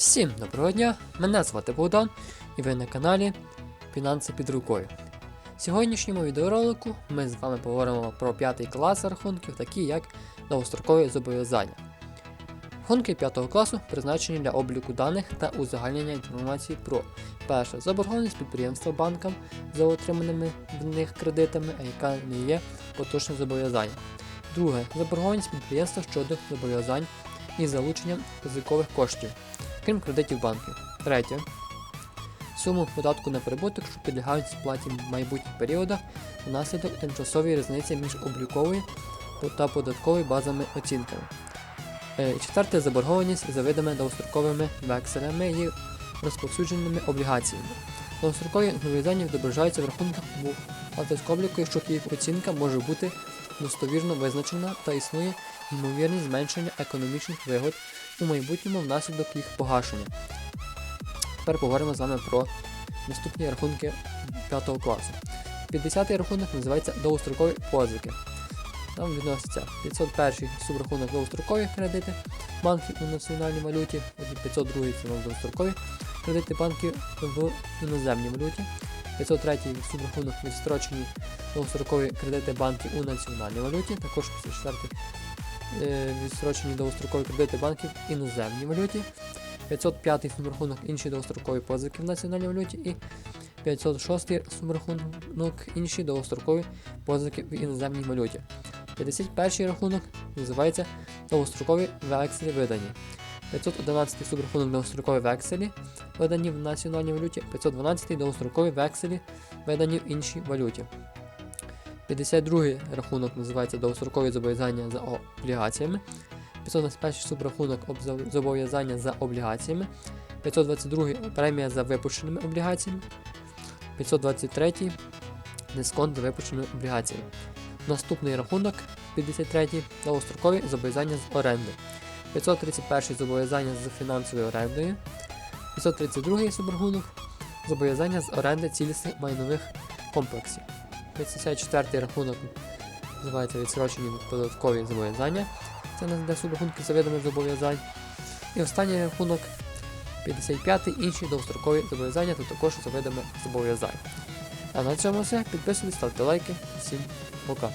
Всім доброго дня! Мене звати Богдан і ви на каналі Фінанси під рукою. В сьогоднішньому відеоролику ми з вами поговоримо про п'ятий клас рахунків, такі як довгострокові зобов'язання. Рахунки 5 класу призначені для обліку даних та узагальнення інформації про перше заборгованість підприємства банкам за отриманими в них кредитами, а яка не є поточним зобов'язанням. Друге заборгованість підприємства щодо зобов'язань із залученням ризикових коштів крім кредитів банків. Третє. Суму податку на прибуток, що підлягають сплаті в майбутніх періодах внаслідок тимчасової різниці між обліковою та податковою базами оцінками. Е, Четверте заборгованість за видами довгостроковими векселями і розповсюдженими облігаціями. Довгострокові зобов'язання відображаються в рахунках бухгалтерського обліку, якщо їх оцінка може бути достовірно визначена та існує ймовірність зменшення економічних вигод у майбутньому внаслідок їх погашення. Тепер поговоримо з вами про наступні рахунки 5 класу. 50-й рахунок називається довгострокові позики. Там відноситься 501 субрахунок довгострокові кредити банків у національній валюті, 502 це довгострокові кредити банків в іноземній валюті, 503 субрахунок відстрочені довгострокові кредити банків у національній валюті, також 504 е, відстрочені довгострокові кредити банків в іноземній валюті, 505 сумрахунок інші довгострокові позики в національній валюті і 506 сумрахунок інші довгострокові позики в іноземній валюті. 51 рахунок називається довгострокові векселі видані. 511 субрахунок довгострокові векселі видані в національній валюті, 512 довгострокові векселі видані в іншій валюті. 52 рахунок називається довгострокові зобов'язання за облігаціями. 521 субрахунок зобов'язання за облігаціями. 522 премія за випущеними облігаціями. 523 дисконт за випущеними облігаціями. Наступний рахунок 53 довгострокові зобов'язання з оренди. 531 зобов'язання з фінансовою орендою. 532 субрахунок зобов'язання з оренди цілісних майнових комплексів. 54 рахунок називається відсрочені податкові зобов'язання. Це не для субрахунків за видами зобов'язань. І останній рахунок 55 інші довгострокові зобов'язання, то також за видами зобов'язань. А на цьому все. Підписуйтесь, ставте лайки. Всім пока.